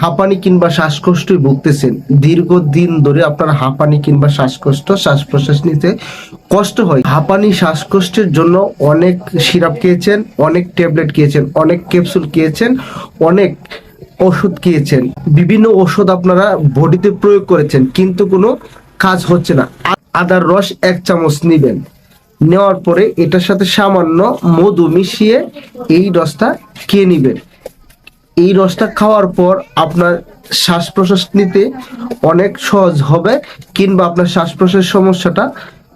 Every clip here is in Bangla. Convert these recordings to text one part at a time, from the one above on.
হাঁপানি কিংবা শ্বাসকষ্টই ভুগতেছেন। দীর্ঘদিন ধরে আপনার হাঁপানি কিংবা শ্বাসকষ্ট, শ্বাস প্রশ্বাস নিতে কষ্ট হয়। হাঁপানি, শ্বাসকষ্টের জন্য অনেক সিরাপ খেয়েছেন, অনেক ট্যাবলেট খেয়েছেন, অনেক ক্যাপসুল খেয়েছেন, অনেক ওষুধ খেয়েছেন। বিভিন্ন ওষুধ আপনারা বডিতে প্রয়োগ করেছেন, কিন্তু কোনো কাজ হচ্ছে না। আদার রস এক চামচ নিবেন। নেওয়ার পরে এটার সাথে সামান্য মধু মিশিয়ে এই রসটা খেয়ে নিবেন। এই রসটা খাওয়ার পর আপনার শ্বাস প্রশ্বাস নিতে অনেক সহজ হবে, কিংবা আপনার শ্বাস প্রশ্বাস সমস্যাটা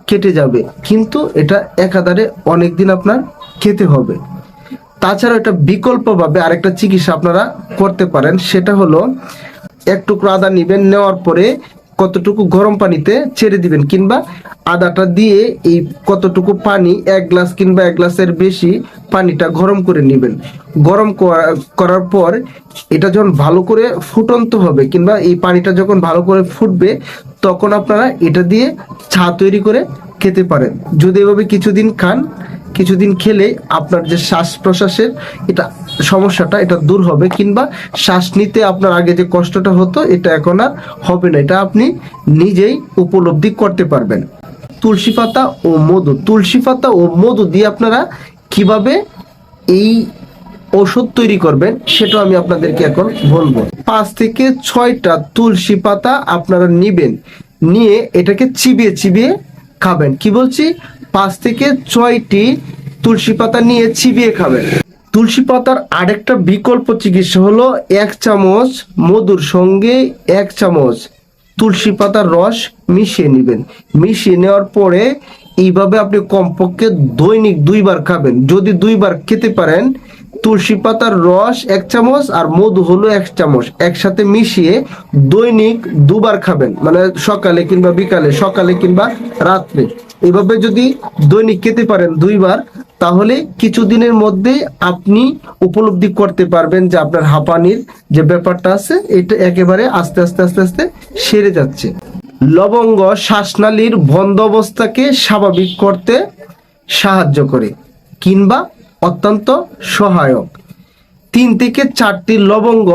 কেটে যাবে। কিন্তু এটা একাধারে অনেকদিন আপনার খেতে হবে। তাছাড়া এটা বিকল্পভাবে আরেকটা চিকিৎসা আপনারা করতে পারেন, সেটা হলো এক টুকরো আদা নেবেন, নেওয়ার পরে কতটুকু গরম পানিতে ছেড়ে দিবেন কিংবা আদাটা দিয়ে এই কতটুকু পানি, এক গ্লাস কিংবা এক গ্লাসের বেশি পানিটা গরম করে নেবেন। গরম করার পর এটা যখন ভালো করে ফুটন্ত হবে কিংবা এই পানিটা যখন ভালো করে ফুটবে, তখন আপনারা এটা দিয়ে চা তৈরি করে খেতে পারেন। যদি এভাবে কিছুদিন খান, কিছুদিন খেলে আপনার যে শ্বাস প্রশ্বাসের এটা সমস্যাটা, এটা দূর হবে, কিংবা শ্বাস নিতে আপনার আগে যে কষ্টটা হতো, এটা এখন আর হবে না। এটা আপনি নিজেই উপলব্ধি করতে পারবেন। তুলসী পাতা ও মধু। তুলসী পাতা ও মধু দিয়ে আপনারা কীভাবে এই ওষুধ তৈরি করবেন সেটা আমি আপনাদেরকে এখন বলব। পাঁচ থেকে ছয়টা তুলসী পাতা আপনারা নিবেন, নিয়ে এটাকে চিবিয়ে চিবিয়ে খাবেন। কি বলছি? পাঁচ থেকে ছয়টি তুলসী পাতা নিয়ে চিবিয়ে খাবেন। তুলসী পাতার আরেকটা বিকল্প চিকিৎসা হলো এক চামচ মধুর সঙ্গে এক চামচ তুলসী পাতার রস মিশিয়ে নেবেন। মিশিয়ে নেওয়ার পরে এইভাবে আপনি কমপক্ষে দৈনিক দুইবার খাবেন। যদি দুইবার খেতে পারেন, তুলসী পাতার রস এক চামচ আর মধু হলো এক চামচ। একসাথে মিশিয়ে দৈনিক দুবার খাবেন মানে সকালে কিংবা বিকালে, সকালে কিংবা রাত্রে। এভাবে যদি দৈনিক খেতে পারেন দুইবার তাহলে কিছুদিনের মধ্যে আপনি উপলব্ধি করতে পারবেন যে আপনার হাঁপানির যে ব্যাপারটা আছে, এটা একেবারে আস্তে আস্তে আস্তে আস্তে সেরে যাচ্ছে। লবঙ্গ শ্বাসনালীর বন্ধ অবস্থাকে স্বাভাবিক করতে সাহায্য করে কিংবা অত্যন্ত সহায়ক। তিন থেকে চারটি লবঙ্গ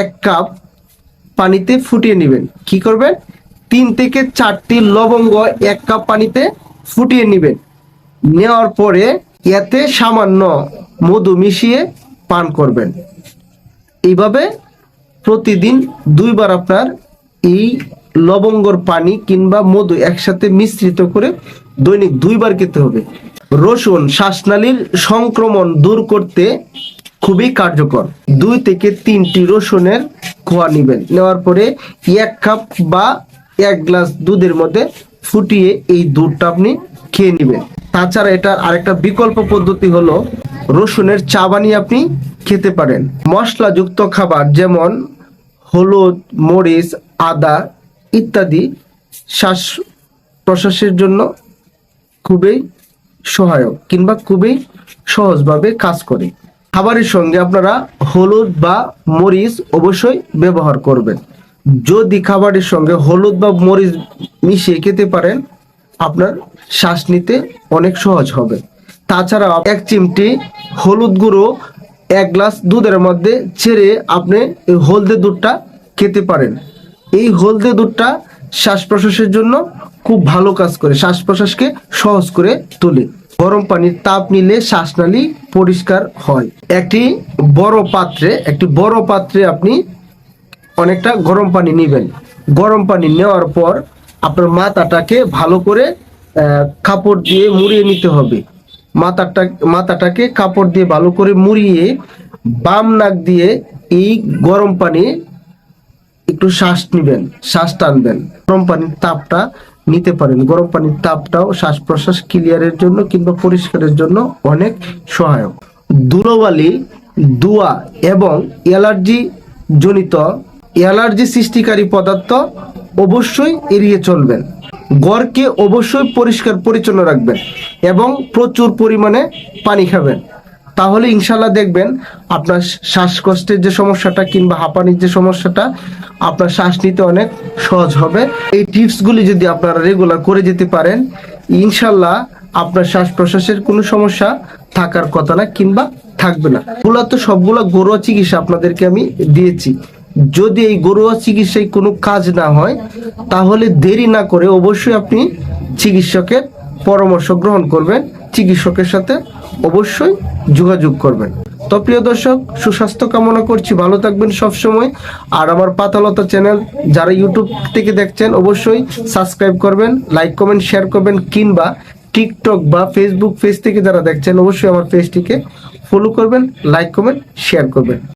এক কাপ পানিতে ফুটিয়ে নেবেন। কি করবেন? তিন থেকে চারটি লবঙ্গ এক কাপ পানিতে ফুটিয়ে নেবেন। নেওয়ার পরে এতে সামান্য মধু মিশিয়ে পান করবেন। এইভাবে প্রতিদিন দুইবার আপনার এই লবঙ্গর পানি কিংবা মধু একসাথে মিশ্রিত করে দৈনিক দুইবার খেতে হবে। রসুন শ্বাসনালীর সংক্রমণ দূর করতে খুবই কার্যকর। দুই থেকে তিনটি রসুনের খোয়া নেবেন। নেওয়ার পরে এক কাপ বা এক গ্লাস দুধের মধ্যে ফুটিয়ে এই দুধটা আপনি খেয়ে নেবেন। তাছাড়া এটার আরেকটা বিকল্প পদ্ধতি হলো রসুনের চা বানিয়ে আপনি খেতে পারেন। মশলাযুক্ত খাবার যেমন হলুদ, মরিচ, আদা ইত্যাদি শ্বাস প্রশ্বাসের জন্য খুবই সহায়ক কিংবা খুবই সহজভাবে কাজ করে। খাবারের সঙ্গে আপনারা হলুদ বা মরিচ অবশ্যই ব্যবহার করবেন। যদি খাবারের সঙ্গে হলুদ বা মরিচ মিশিয়ে খেতে পারেন আপনার শ্বাস নিতে অনেক সহজ হবে। তাছাড়া এক চিমটি হলুদ গুঁড়ো, এক গ্লাস দুধের মধ্যে ছেড়ে আপনি এই হলদে দুধটা খেতে পারেন। এই হলদে দুধটা শ্বাস প্রশ্বাসের জন্য খুব ভালো কাজ করে, শ্বাস প্রশ্বাসকে সহজ করে তোলে। গরম পানির তাপ নিলে শ্বাসনালী পরিষ্কার হয়। একটি বড় পাত্রে, একটি বড় পাত্রে আপনি অনেকটা গরম পানি নেবেন। গরম পানি নেওয়ার পর আপনার মাথাটাকে ভালো করে কাপড় দিয়ে মুড়িয়ে নিতে হবে। মাথাটা মাথাটাকে কাপড় দিয়ে ভালো করে মুড়িয়ে বাম নাক দিয়ে এই গরম পানি একটু শ্বাস নিবেন, শ্বাস টানবেন। গরম পানির তাপটা নিতে পারেন। গরম পানির তাপটাও শ্বাস প্রশ্বাস ক্লিয়ারের জন্য কিংবা পরিষ্কারের জন্য অনেক সহায়ক। ধুলোবালি, দুয়া এবং অ্যালার্জি জনিত অ্যালার্জি সৃষ্টিকারী পদার্থ অবশ্যই এড়িয়ে চলবেন। গড়কে অবশ্যই পরিষ্কার পরিচ্ছন্ন রাখবেন এবং প্রচুর পরিমাণে পানি খাবেন। তাহলে ইনশাল্লাহ দেখবেন আপনার শ্বাসকষ্টের যে সমস্যাটা কিংবা হাঁপানির যে সমস্যাটা আপনার শ্বাস নিতে অনেক সহজ হবে। এই টিপসগুলি যদি আপনারা রেগুলার করে যেতে পারেন ইনশাল্লাহ আপনার শ্বাস প্রশ্বাসের কোনো সমস্যা থাকার কথা না কিংবা থাকবে না। এগুলো তো সবগুলো ঘরোয়া চিকিৎসা আপনাদেরকে আমি দিয়েছি। যদি এই ঘরোয়া চিকিৎসায় কোনো কাজ না হয়, তাহলে দেরি না করে অবশ্যই আপনি চিকিৎসকের পরামর্শ গ্রহণ করবেন, চিকিৎসকের সাথে অবশ্যই যোগাযোগ করবেন। তো প্রিয় দর্শক, সুস্বাস্থ্য কামনা করছি, ভালো থাকবেন সব সময় আর আমার পাতালতা চ্যানেল যারা ইউটিউব থেকে দেখছেন, অবশ্যই সাবস্ক্রাইব করবেন, লাইক, কমেন্ট, শেয়ার করবেন, কিংবা টিকটক বা ফেসবুক পেজ থেকে যারা দেখছেন, অবশ্যই আমার পেজটিকে ফলো করবেন, লাইক, কমেন্ট, শেয়ার করবেন।